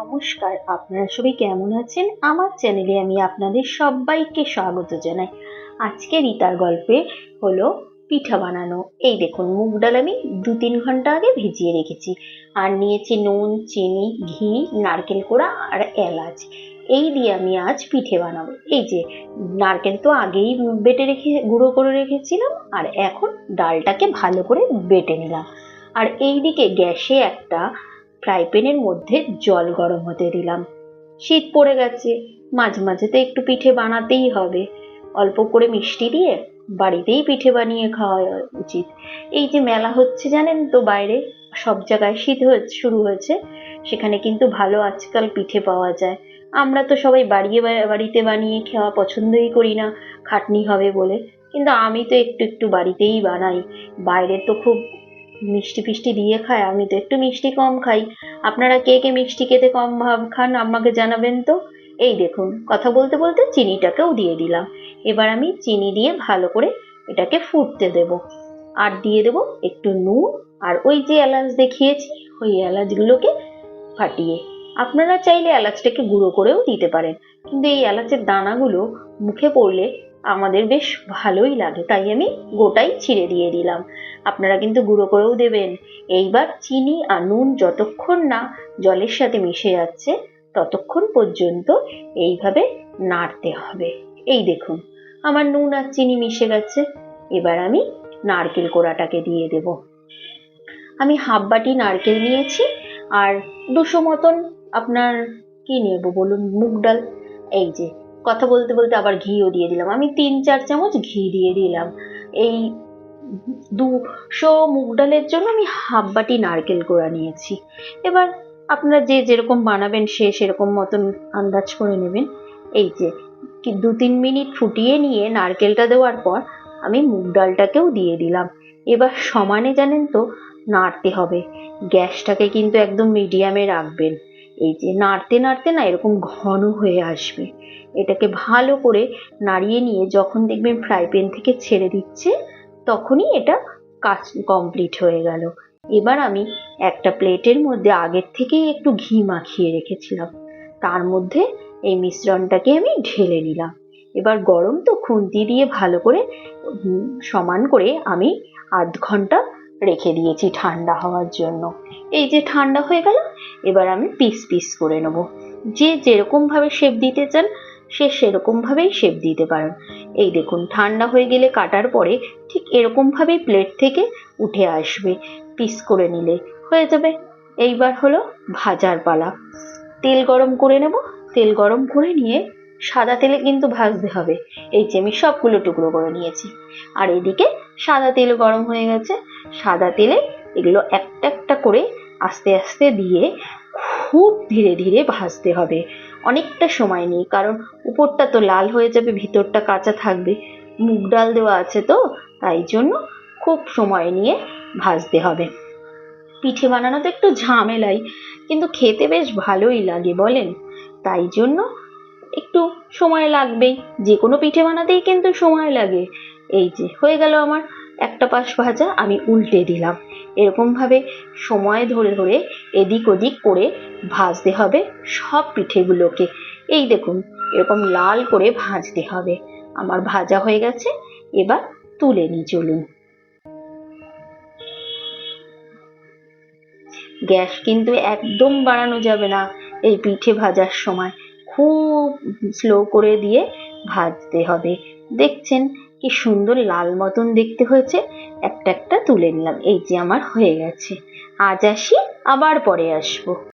নমস্কার। আপনারা সবাই কেমন আছেন? আমার চ্যানেলে আমি আপনাদের সবাইকে স্বাগত জানাই। আজকে রিতার গল্পে হলো পিঠা বানানো। এই দেখুন, মুগ ডাল আমি দু তিন ঘণ্টা আগে ভিজিয়ে রেখেছি। আর নিয়েছি নুন, চিনি, ঘি, নারকেল কোড়া আর এলাচ। এই দিয়ে আমি আজ পিঠে বানাবো। এই যে, নারকেল তো আগেই বেটে রেখে, গুঁড়ো করে রেখেছিলাম, আর এখন ডালটাকে ভালো করে বেটে নিলাম। আর এই দিকে গ্যাসে একটা ফ্রাই প্যানের মধ্যে জল গরম হতে দিলাম। শীত পড়ে গেছে, মাঝে মাঝে তো একটু পিঠে বানাতেই হবে। অল্প করে মিষ্টি দিয়ে বাড়িতেই পিঠে বানিয়ে খাওয়া উচিত। এই যে মেলা হচ্ছে জানেন তো বাইরে, সব জায়গায় শীত হয়ে শুরু হয়েছে, সেখানে কিন্তু ভালো আজকাল পিঠে পাওয়া যায়। আমরা তো সবাই বাড়িয়ে বাড়িতে বানিয়ে খাওয়া পছন্দই করি না, খাটনি হবে বলে। কিন্তু আমি তো একটু একটু বাড়িতেই বানাই। বাইরে তো খুব মিষ্টি ফিষ্টি দিয়ে খায়, আমি তো একটু মিষ্টি কম খাই। আপনারা কে কে মিষ্টি খেতে কম ভাব খান, আমাকে জানাবেন তো? এই দেখুন, কথা বলতে বলতে চিনিটাকেও দিয়ে দিলাম। এবার আমি চিনি দিয়ে ভালো করে এটাকে ফুটতে দেব। আর দিয়ে দেব একটু নুন, আর ওই যে এলাচ দেখিয়েছি, ওই এলাচগুলোকে ফাটিয়ে। আপনারা চাইলে এলাচটাকে গুঁড়ো করেও দিতে পারেন, কিন্তু এই এলাচের দানাগুলো মুখে পড়লে আমাদের বেশ ভালোই লাগে, তাই আমি গোটাই ছিঁড়ে দিয়ে দিলাম। আপনারা কিন্তু গুঁড়ো করেও দেবেন। এইবার চিনি আর নুন যতক্ষণ না জলের সাথে মিশে যাচ্ছে, ততক্ষণ পর্যন্ত এইভাবে নাড়তে হবে। এই দেখুন, আমার নুন আর চিনি মিশে গেছে। এবার আমি নারকেল কোড়াটাকে দিয়ে দেব। আমি হাফ বাটি নারকেল নিয়েছি, আর দুশো মতন আপনার কি নেব বলুন? মুগ ডাল। এই যে কথা বলতে বলতে আবার ঘিও দিয়ে দিলাম। আমি তিন, চার চামচ ঘি দিয়ে দিলাম। এই দুশো মুগ ডালের জন্য আমি হাফ বাটি নারকেল কোড়া নিয়েছি। এবার আপনারা যে যেরকম বানাবেন সে সেরকম মতন আন্দাজ করে নেবেন। এই যে দু, তিন মিনিট ফুটিয়ে নিয়ে নারকেলটা দেওয়ার পর আমি মুগ ডালটাকেও দিয়ে দিলাম। এবার সমানে জানেন তো, নাড়তে হবে। গ্যাসটাকে কিন্তু একদম মিডিয়ামে রাখবেন। এই যে নাড়তে নাড়তে না এরকম ঘন হয়ে আসবে। এটাকে ভালো করে নাড়িয়ে নিয়ে যখন দেখবেন ফ্রাই প্যান থেকে ছেড়ে দিচ্ছে, তখনই এটা কাজ কমপ্লিট হয়ে গেল। এবার আমি একটা প্লেটের মধ্যে আগের থেকেই একটু ঘি মাখিয়ে রেখেছিলাম। তার মধ্যে এই মিশ্রণটাকে আমি ঢেলে নিলাম। এবার গরম তো খুন্তি দিয়ে ভালো করে সমান করে আমি আধ ঘণ্টা রেখে দিয়েছি ঠান্ডা হওয়ার জন্য। এই যে ঠান্ডা হয়ে গেল, এবার আমি পিস পিস করে নেব। যে যেরকমভাবে শেপ দিতে চান, সে সেরকমভাবেই শেপ দিতে পারেন। এই দেখুন, ঠান্ডা হয়ে গেলে কাটার পরে ঠিক এরকমভাবেই প্লেট থেকে উঠে আসবে। পিস করে নিলে হয়ে যাবে। এইবার হলো ভাজার পালা। তেল গরম করে নেব। তেল গরম করে নিয়ে সাদা তেলে কিন্তু ভাজতে হবে। এই যে আমি সবগুলো টুকরো করে নিয়েছি। আর এদিকে সাদা তেল গরম হয়ে গেছে। সাদা তেলে এগুলো একটা একটা করে আস্তে আস্তে দিয়ে খুব ধীরে ধীরে ভাজতে হবে। অনেকটা সময় নিয়ে কারণ উপরটা তো লাল হয়ে যাবে, ভিতরটা কাঁচা থাকবে। মুগ ডাল দেওয়া আছে তো, তাই জন্য খুব সময় নিয়ে ভাজতে হবে। পিঠে বানানো তো একটু ঝামেলাই, কিন্তু খেতে বেশ ভালোই লাগে, বলেন। তাই জন্য একটু সময় লাগবেই। যে কোনো পিঠে বানাতেই কিন্তু সময় লাগে। এই যে, হয়ে গেল আমার একটা পাশ ভাজা, আমি উল্টে দিলাম। এরকমভাবে সময় ধরে ধরে এদিক ওদিক করে ভাজতে হবে সব পিঠেগুলোকে। এই দেখুন, এরকম লাল করে ভাজতে হবে। আমার ভাজা হয়ে গেছে, এবার তুলে নিই, চলুন। গ্যাস কিন্তু একদম বাড়ানো যাবে না এই পিঠে ভাজার সময়। খুব স্লো করে দিয়ে ভাজতে হবে। দেখছেন কি সুন্দর লাল মতন দেখতে হয়েছে। একটা একটা তুলে নিলাম। এই যে আমার হয়ে গেছে। আজ আসি, আবার পরে আসব।